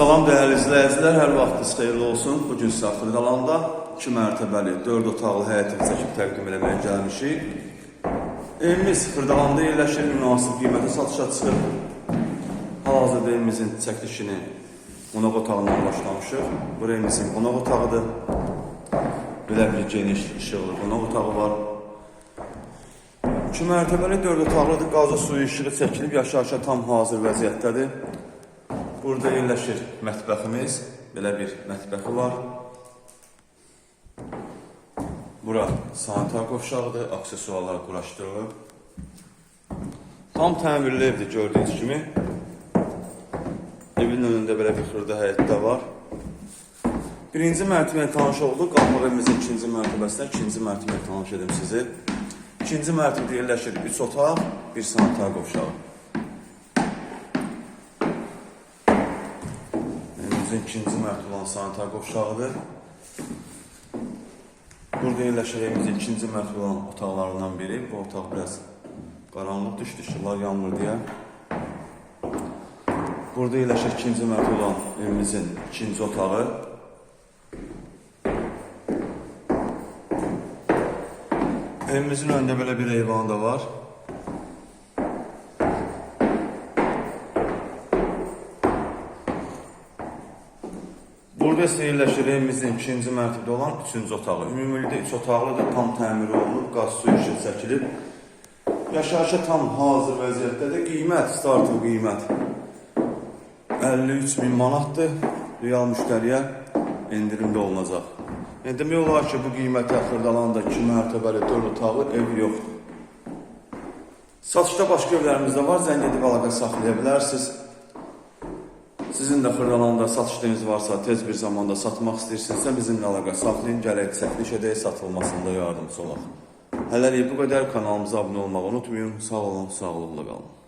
Salam dəyərli izləyicilər, hər vaxtınız xeyirli olsun. Bu gün sizə Xırdalanda 2 mərtəbəli, 4 otaqlı həyət evi çəkib təqdim eləməyə gəlmişik. Evimiz Xırdalanda yerləşir, münasib qiymətə satışa çıxıb. Hal-hazırda evimizin çəkilişini qonaq otağından başlamışıq. Bu evimizin qonaq otağıdır. Belə bir geniş işıqlı qonaq otağı var. 2 mərtəbəli 4 otaqlıdır. Qazı suyu işığı çəkilib, yaşayışa tam hazır vəziyyətdədir. Burada yerləşir mətbəximiz. Belə bir mətbəxi var. Bura sanitar qovşağıdır, aksesuarlar quraşdırılıb. Tam təmirli evdir gördüyünüz kimi. Evin önündə belə bir xırda həyət də var. Birinci mərtəbəyə tanış olduq. Qalmaq evimizin ikinci mərtəbəsinə, ikinci mərtəbəyə tanış edim sizi. İkinci mərtəbədə yerləşir 3 otaq, bir sanitar qovşağı. Evimizin ikinci mərtəbə olan sanitar qovşağıdır. Burada yerləşir evimizin ikinci mərtəbə olan otaqlarından biri. Bu otaq biraz qaranlıq düşdü, işıqlar yanmır deyə. Burada yerləşir ikinci mərtəbə olan evimizin ikinci otağı. Evimizin önündə belə bir eyvan da var. Burada yerləşir evimizin ikinci mərtəbədə olan üçüncü otağı. Ümumilikdə üç otaqlıdır, tam təmir olunub, qaz suyu işıq çəkilib. Yaşayışa tam hazır vəziyyətdədir. Qiymət, startın qiymət 53 min manatdır. Real müştəriyə endirimdə olunacaq. Yəni demək olar ki, bu qiymətə Xırdalanda 2 mərtəbəli 4 otaqlı ev yoxdur. Satışda başqa evlərimiz də var. Zəng edib əlaqə saxlaya bilərsiniz. Sizin də Xırdalanda satışlarınız varsa, tez bir zamanda satmaq istəyirsinizsə bizimlə əlaqə saxlayın, gələk çəkiliş edək, satılmasında yardımcı olaq. Hələlik bu qədər kanalımıza abunə olmağı unutmayın. Sağ olun, sağlıqla qalın.